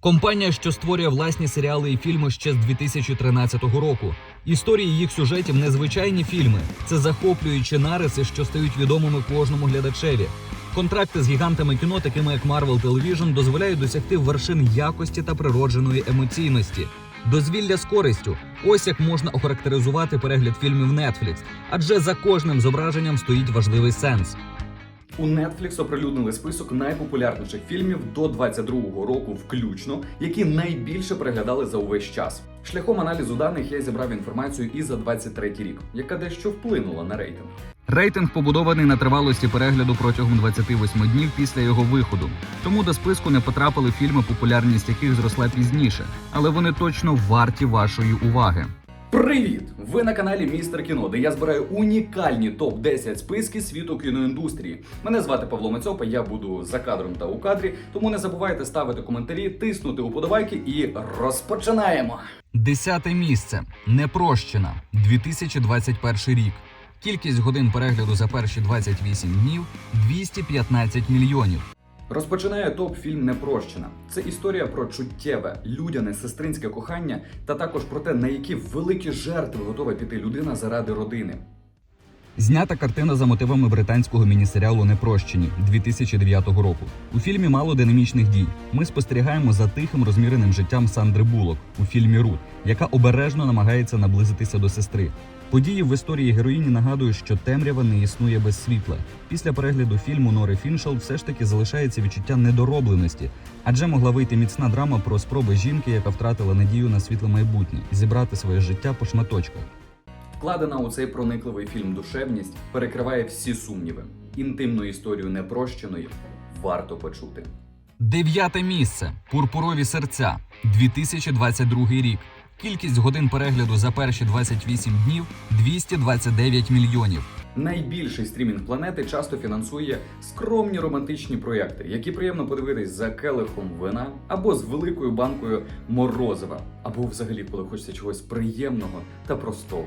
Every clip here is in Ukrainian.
Компанія, що створює власні серіали і фільми ще з 2013 року. Історії їх сюжетів незвичайні фільми. Це захоплюючі нариси, що стають відомими кожному глядачеві. Контракти з гігантами кіно, такими як Marvel Television, дозволяють досягти вершин якості та природженої емоційності. Дозвілля з користю. Ось як можна охарактеризувати перегляд фільмів Netflix. адже за кожним зображенням стоїть важливий сенс. У Netflix оприлюднили список найпопулярніших фільмів до 22-го року, включно, які найбільше переглядали за увесь час. Шляхом аналізу даних я зібрав інформацію і за 23-й рік, яка дещо вплинула на рейтинг. Рейтинг побудований на тривалості перегляду протягом 28 днів після його виходу. Тому до списку не потрапили фільми, популярність яких зросла пізніше, але вони точно варті вашої уваги. Привіт! Ви на каналі Містер Кіно, де я збираю унікальні топ 10 списки світу кіноіндустрії. Мене звати Павло Мацьопа, я буду за кадром та у кадрі. Тому не забувайте ставити коментарі, тиснути уподобайки і розпочинаємо. Десяте місце Непрощена 2021 рік. Кількість годин перегляду за перші 28 днів 215 мільйонів. Розпочинає топ фільм Непрощена. Це історія про чуттєве, людяне, сестринське кохання та також про те, на які великі жертви готова піти людина заради родини. Знята картина за мотивами британського мінісеріалу Непрощені 2009 року. У фільмі мало динамічних дій. Ми спостерігаємо за тихим розміреним життям Сандри Булок у фільмі Рут, яка обережно намагається наблизитися до сестри. Події в історії героїні нагадують, що темрява не існує без світла. Після перегляду фільму Нори Фіншел все ж таки залишається відчуття недоробленості, адже могла вийти міцна драма про спроби жінки, яка втратила надію на світле майбутнє, зібрати своє життя по шматочках. Вкладена у цей проникливий фільм душевність перекриває всі сумніви. Інтимну історію непрощеної варто почути. Дев'яте місце Пурпурові серця 2022 рік. Кількість годин перегляду за перші 28 днів 229 мільйонів. Найбільший стрімінг планети часто фінансує скромні романтичні проекти, які приємно подивитись за келихом вина або з великою банкою морозива, або взагалі, коли хочеться чогось приємного та простого.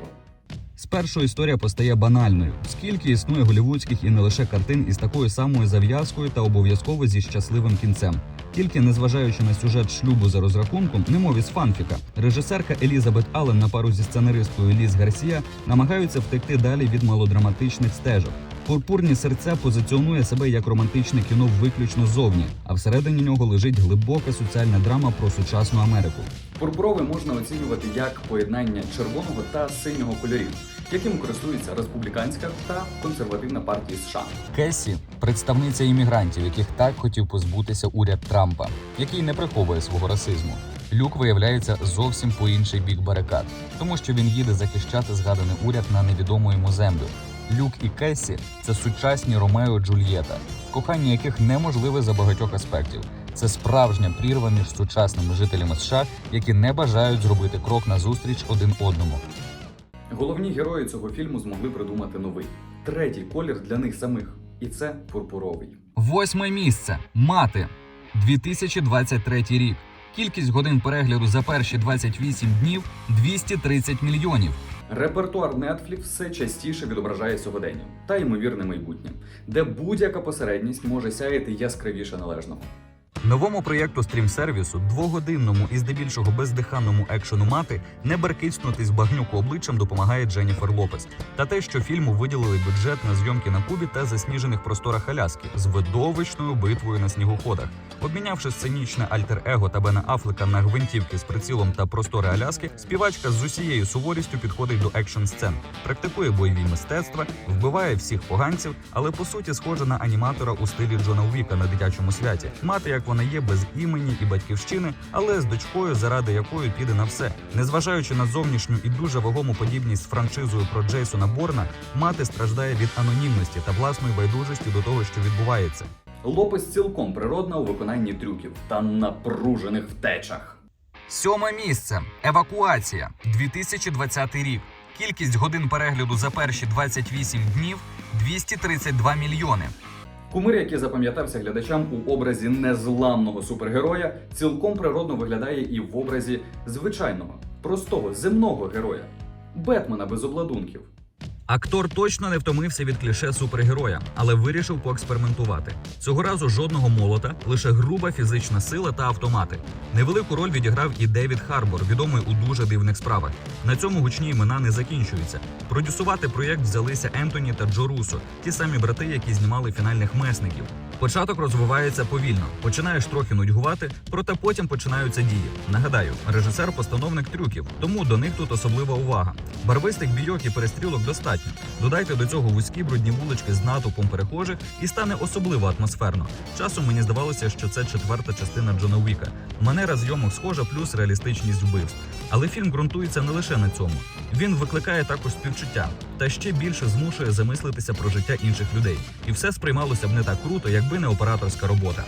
Спершу історія постає банальною, скільки існує голівудських і не лише картин із такою самою зав'язкою та обов'язково зі щасливим кінцем. Тільки незважаючи на сюжет шлюбу за розрахунком, немов із фанфіка, режисерка Елізабет Аллен на пару зі сценаристкою Ліз Гарсія намагаються втекти далі від малодраматичних стежок. Пурпурні серця позиціонує себе як романтичне кіно виключно зовні, а всередині нього лежить глибока соціальна драма про сучасну Америку. Пурпуровий можна оцінювати як поєднання червоного та синього кольорів, яким користується республіканська та консервативна партії США. Кесі представниця іммігрантів, яких так хотів позбутися уряд Трампа, який не приховує свого расизму. Люк виявляється зовсім по інший бік барикад, тому що він їде захищати згаданий уряд на невідому йому землю. Люк і Кесі це сучасні Ромео Джульєта, кохання яких неможливе за багатьох аспектів. Це справжня прірва між сучасними жителями США, які не бажають зробити крок назустріч один одному. Головні герої цього фільму змогли придумати новий третій колір для них самих, і це пурпуровий. Восьме місце мати 2023 рік. Кількість годин перегляду за перші 28 днів 230 мільйонів. Репертуар Netflix все частіше відображає сьогодення та ймовірне майбутнє, де будь-яка посередність може сяяти яскравіше належного. Новому проєкту стрім-сервісу, двогодинному і здебільшого бездиханному екшену мати, не беркицнутись багнюку обличчям допомагає Дженніфер Лопес. Та те, що фільму виділили бюджет на зйомки на Кубі та засніжених просторах Аляски з видовищною битвою на снігоходах. Обмінявши сценічне альтер-его та Бена Афлека на гвинтівки з прицілом та простори Аляски, співачка з усією суворістю підходить до екшн сцен, практикує бойові мистецтва, вбиває всіх поганців, але по суті схожа на аніматора у стилі Джона Уіка на дитячому святі. Мати, як вона є, без імені і батьківщини, але з дочкою, заради якої піде на все. Незважаючи на зовнішню і дуже вагому подібність з франшизою про Джейсона Борна, мати страждає від анонімності та власної байдужості до того, що відбувається. Лопес цілком природна у виконанні трюків та напружених втечах. Сьоме місце евакуація 2020 рік. Кількість годин перегляду за перші 28 днів 232 мільйони. Кумир, який запам'ятався глядачам у образі незламного супергероя, цілком природно виглядає і в образі звичайного, простого земного героя Бетмена без обладунків. Актор точно не втомився від кліше супергероя, але вирішив поекспериментувати. Цього разу жодного молота, лише груба фізична сила та автомати. Невелику роль відіграв і Девід Харбор, відомий у дуже дивних справах. На цьому гучні імена не закінчуються. Продюсувати проєкт взялися Ентоні та Джо Русо, ті самі брати, які знімали фінальних месників. Початок розвивається повільно. Починаєш трохи нудьгувати, проте потім починаються дії. Нагадаю, режисер постановник трюків, тому до них тут особлива увага. Барвистих бійок і перестрілок достатньо. Додайте до цього вузькі брудні вулички з натовпом перехожих і стане особливо атмосферно. Часом мені здавалося, що це четверта частина Джона Уіка. Манера зйомок схожа, плюс реалістичність вбивств. Але фільм ґрунтується не лише на цьому. Він викликає також співчуття та ще більше змушує замислитися про життя інших людей. І все сприймалося б не так круто, якби не операторська робота.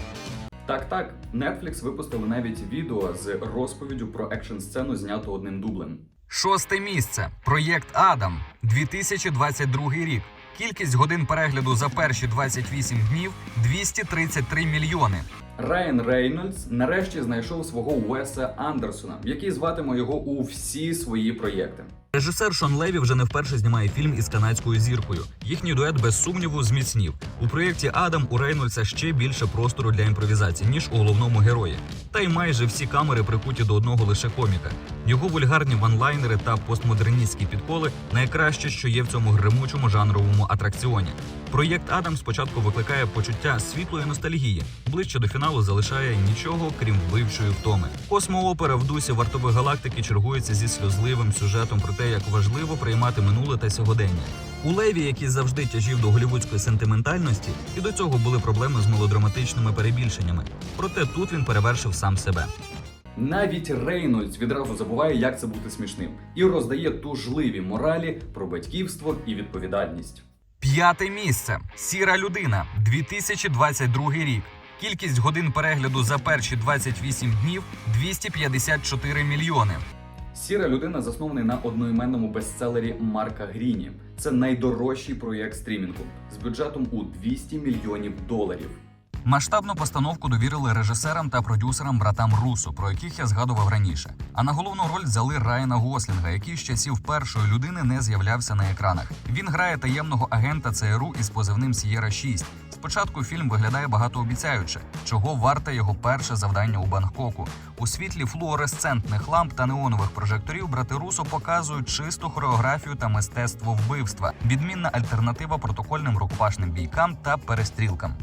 Так, так, Netflix випустили навіть відео з розповіддю про екшн сцену, зняту одним дублем. Шосте місце. Проєкт Адам 2022 рік. Кількість годин перегляду за перші 28 днів 233 мільйони. Райан Рейнольдс нарешті знайшов свого Уеса Андерсона, який зватиме його у всі свої проєкти. Режисер Шон Леві вже не вперше знімає фільм із канадською зіркою. Їхній дует без сумніву зміцнів. У проєкті Адам у Рейнольдса ще більше простору для імпровізації, ніж у головному герої. Та й майже всі камери прикуті до одного лише коміка. Його вульгарні ванлайнери та постмодерністські підколи найкраще, що є в цьому гримучому жанровому атракціоні. Проєкт Адам спочатку викликає почуття світлої ностальгії. Ближче до фіналу залишає нічого, крім вбивчої втоми. Космоопера в дусі вартових галактики чергується зі сльозливим сюжетом про те, як важливо приймати минуле та сьогодення. У Леві, який завжди тяжів до голівудської сентиментальності, і до цього були проблеми з мелодраматичними перебільшеннями. Проте тут він перевершив сам себе. Навіть Рейнольдс відразу забуває, як це бути смішним, і роздає тужливі моралі про батьківство і відповідальність. П'яте місце. Сіра людина 2022 рік. Кількість годин перегляду за перші 28 днів 254 мільйони. Сіра людина заснований на одноіменному бестселері Марка Гріні. Це найдорожчий проєкт стрімінгу з бюджетом у 200 мільйонів доларів. Масштабну постановку довірили режисерам та продюсерам братам Русо, про яких я згадував раніше. А на головну роль взяли Райана Гослінга, який з часів першої людини не з'являвся на екранах. Він грає таємного агента ЦРУ із позивним Сієра 6 Спочатку фільм виглядає багатообіцяюче, чого варте його перше завдання у Бангкоку. У світлі флуоресцентних ламп та неонових прожекторів брати Русо показують чисту хореографію та мистецтво вбивства, відмінна альтернатива протокольним рукопашним бійкам та перестрілкам.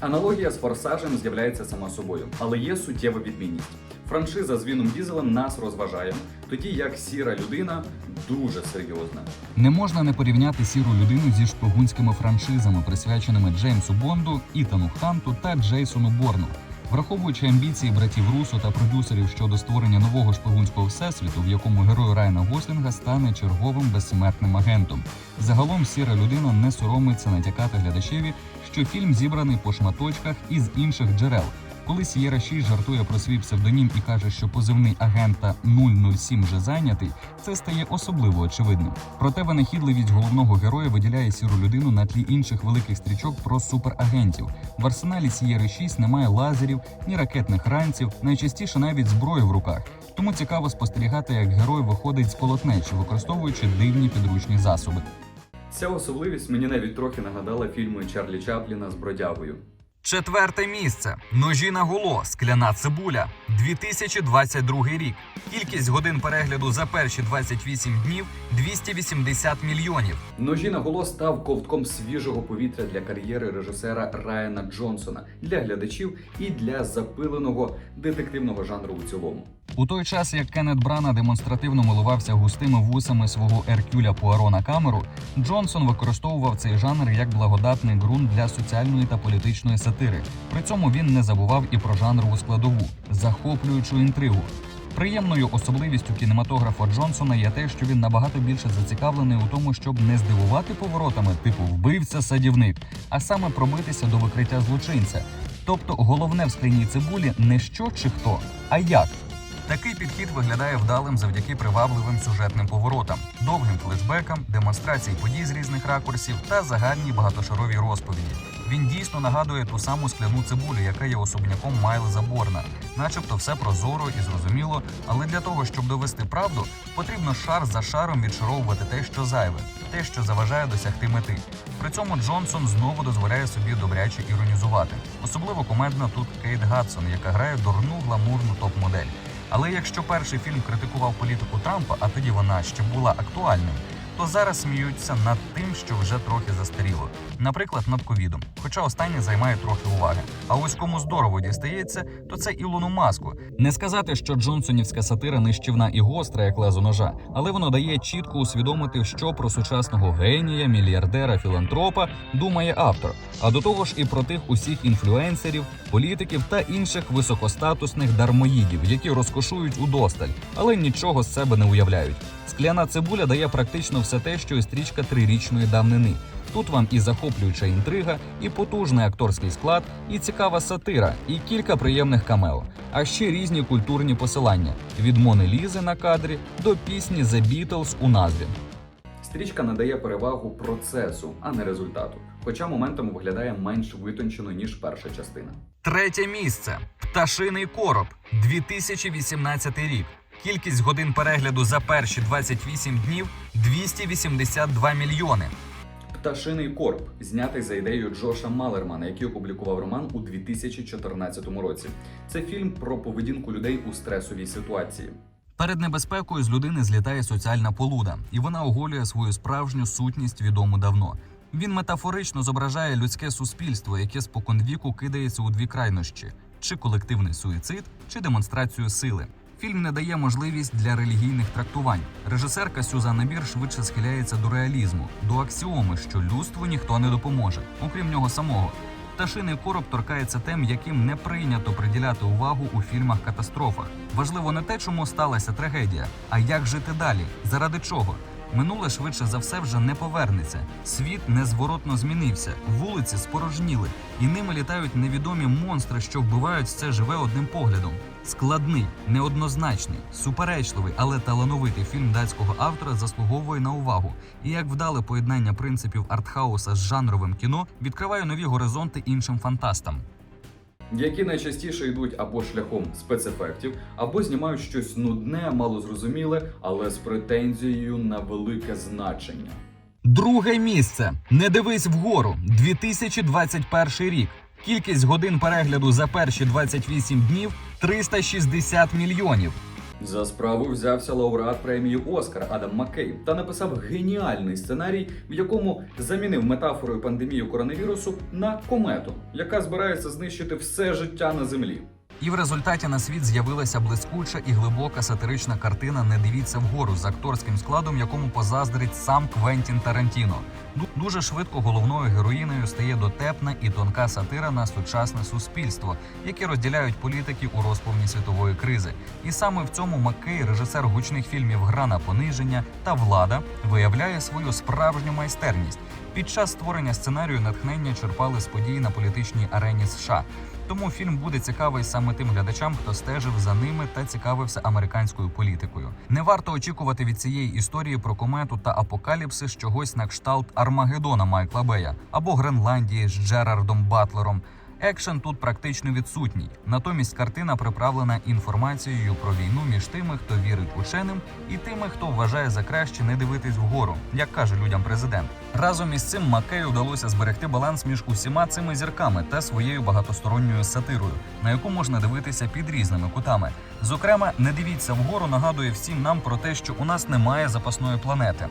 Аналогія з форсажем з'являється сама собою, але є суттєва відмінність. Франшиза з Віном Дізелем нас розважає, тоді як сіра людина дуже серйозна. Не можна не порівняти сіру людину зі шпигунськими франшизами, присвяченими Джеймсу Бонду, Ітану Ханту та Джейсону Борну. Враховуючи амбіції братів Русо та продюсерів щодо створення нового шпигунського всесвіту, в якому герой Райана Гослінга стане черговим безсмертним агентом. Загалом сіра людина не соромиться натякати глядачеві, що фільм зібраний по шматочках із інших джерел. Коли Сієра 6 жартує про свій псевдонім і каже, що позивний агента 007 вже зайнятий, це стає особливо очевидним. Проте винахідливість головного героя виділяє сіру людину на тлі інших великих стрічок про суперагентів. В арсеналі Сієри 6 немає лазерів, ні ракетних ранців, найчастіше навіть зброї в руках. Тому цікаво спостерігати, як герой виходить з полотнечі, використовуючи дивні підручні засоби. Ця особливість мені навіть трохи нагадала фільми Чарлі Чапліна з бродягою. Четверте місце. Ножі на гуло. Скляна цибуля. 2022 рік. Кількість годин перегляду за перші 28 днів 280 мільйонів. Ножі на голос став ковтком свіжого повітря для кар'єри режисера Райана Джонсона для глядачів і для запиленого детективного жанру у цілому. У той час, як Кеннет Брана демонстративно милувався густими вусами свого Еркюля Пуаро на камеру, Джонсон використовував цей жанр як благодатний ґрунт для соціальної та політичної сатири. При цьому він не забував і про жанрову складову, захоплюючу інтригу. Приємною особливістю кінематографа Джонсона є те, що він набагато більше зацікавлений у тому, щоб не здивувати поворотами типу вбивця садівник, а саме пробитися до викриття злочинця. Тобто головне в скляні цибулі не що чи хто, а як. Такий підхід виглядає вдалим завдяки привабливим сюжетним поворотам, довгим флешбекам, демонстрації подій з різних ракурсів та загальній багатошаровій розповіді. Він дійсно нагадує ту саму скляну цибулю, яка є особняком Майлза Борна. Начебто все прозоро і зрозуміло, але для того, щоб довести правду, потрібно шар за шаром відшаровувати те, що зайве, те, що заважає досягти мети. При цьому Джонсон знову дозволяє собі добряче іронізувати. Особливо комедна тут Кейт Гадсон, яка грає дурну гламурну топ-модель. Але якщо перший фільм критикував політику Трампа, а тоді вона ще була актуальною, то зараз сміються над тим, що вже трохи застаріло. Наприклад, над ковідом. Хоча останнє займає трохи уваги. А ось кому здорово дістається, то це Ілону Маску. Не сказати, що Джонсонівська сатира нищівна і гостра, як лезо ножа, але воно дає чітко усвідомити, що про сучасного генія, мільярдера, філантропа думає автор. А до того ж, і про тих усіх інфлюенсерів, політиків та інших високостатусних дармоїдів, які розкошують удосталь, але нічого з себе не уявляють. Скляна цибуля дає практично все те, що і стрічка трирічної давнини. Тут вам і захоплююча інтрига, і потужний акторський склад, і цікава сатира, і кілька приємних камео, а ще різні культурні посилання від Мони Лізи на кадрі до пісні The Beatles у назві. Стрічка надає перевагу процесу, а не результату. Хоча моментами виглядає менш витончено, ніж перша частина. Третє місце пташиний короб 2018 рік. Кількість годин перегляду за перші 28 днів 282 мільйони. Пташиний корп знятий за ідеєю Джоша Малермана, який опублікував роман у 2014 році. Це фільм про поведінку людей у стресовій ситуації. Перед небезпекою з людини злітає соціальна полуда, і вона оголює свою справжню сутність відому давно. Він метафорично зображає людське суспільство, яке споконвіку кидається у дві крайнощі: чи колективний суїцид, чи демонстрацію сили. Фільм не дає можливість для релігійних трактувань. Режисерка Сюзанна Бір швидше схиляється до реалізму, до аксіоми, що людству ніхто не допоможе, окрім нього самого. Пташиний короб торкається тем, яким не прийнято приділяти увагу у фільмах-катастрофах. Важливо не те, чому сталася трагедія, а як жити далі, заради чого. Минуле швидше за все вже не повернеться. Світ незворотно змінився, вулиці спорожніли, і ними літають невідомі монстри, що вбивають все живе одним поглядом. Складний, неоднозначний, суперечливий, але талановитий фільм датського автора заслуговує на увагу. І як вдале поєднання принципів артхауса з жанровим кіно відкриває нові горизонти іншим фантастам. які найчастіше йдуть або шляхом спецефектів, або знімають щось нудне, малозрозуміле, але з претензією на велике значення. Друге місце. Не дивись вгору. 2021 рік. Кількість годин перегляду за перші 28 днів 360 мільйонів. За справу взявся лауреат премії Оскар Адам Маккей та написав геніальний сценарій, в якому замінив метафорою пандемію коронавірусу на комету, яка збирається знищити все життя на землі. І в результаті на світ з'явилася блискуча і глибока сатирична картина Не дивіться вгору з акторським складом, якому позаздрить сам Квентін Тарантіно. Ду- Дуже швидко головною героїнею стає дотепна і тонка сатира на сучасне суспільство, які розділяють політики у розповні світової кризи. І саме в цьому Маккей, режисер гучних фільмів Гра на пониження та влада, виявляє свою справжню майстерність. Під час створення сценарію натхнення черпали з подій на політичній арені США. Тому фільм буде цікавий саме тим глядачам, хто стежив за ними та цікавився американською політикою. Не варто очікувати від цієї історії про комету та апокаліпсис чогось на кшталт Армагеддона Майкла Бея або Гренландії з Джерардом Батлером. Екшен тут практично відсутній. Натомість картина приправлена інформацією про війну між тими, хто вірить ученим, і тими, хто вважає за краще не дивитись вгору, як каже людям президент. Разом із цим Маккею вдалося зберегти баланс між усіма цими зірками та своєю багатосторонньою сатирою, на яку можна дивитися під різними кутами. Зокрема, не дивіться вгору нагадує всім нам про те, що у нас немає запасної планети.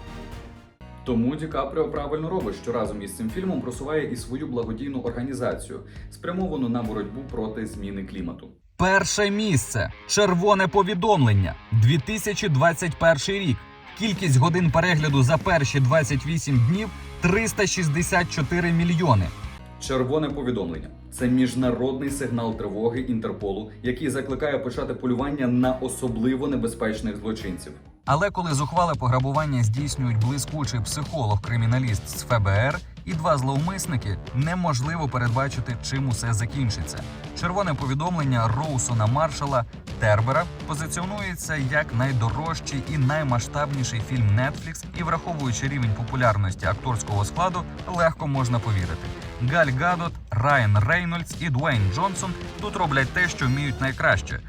Тому Ді Капріо правильно робить, що разом із цим фільмом просуває і свою благодійну організацію, спрямовану на боротьбу проти зміни клімату. Перше місце червоне повідомлення 2021 рік. Кількість годин перегляду за перші 28 днів 364 мільйони. Червоне повідомлення це міжнародний сигнал тривоги Інтерполу, який закликає почати полювання на особливо небезпечних злочинців. Але коли зухвале пограбування здійснюють блискучий психолог-криміналіст з ФБР і два зловмисники, неможливо передбачити, чим усе закінчиться. Червоне повідомлення Роусона Маршала Тербера позиціонується як найдорожчий і наймасштабніший фільм Netflix, і враховуючи рівень популярності акторського складу, легко можна повірити. Галь Гадот, Райан Рейнольдс і Дуейн Джонсон тут роблять те, що вміють найкраще: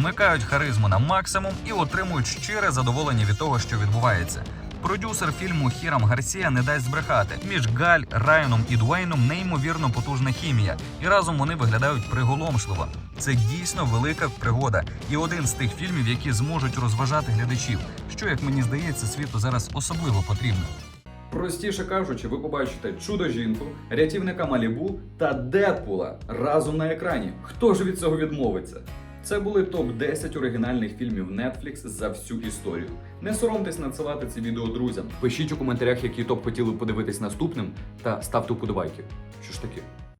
вмикають харизму на максимум і отримують щире задоволення від того, що відбувається. Продюсер фільму Хірам Гарсія не дасть збрехати. Між Галь, Райаном і Дуейном неймовірно потужна хімія, і разом вони виглядають приголомшливо. Це дійсно велика пригода, і один з тих фільмів, які зможуть розважати глядачів, що, як мені здається, світу зараз особливо потрібно. Простіше кажучи, ви побачите чудо жінку, рятівника Малібу та Дедпула разом на екрані. Хто ж від цього відмовиться? Це були топ 10 оригінальних фільмів Netflix за всю історію. Не соромтесь надсилати ці відео друзям. Пишіть у коментарях, який топ хотіли подивитись наступним, та ставте вподобайки. Що ж таке?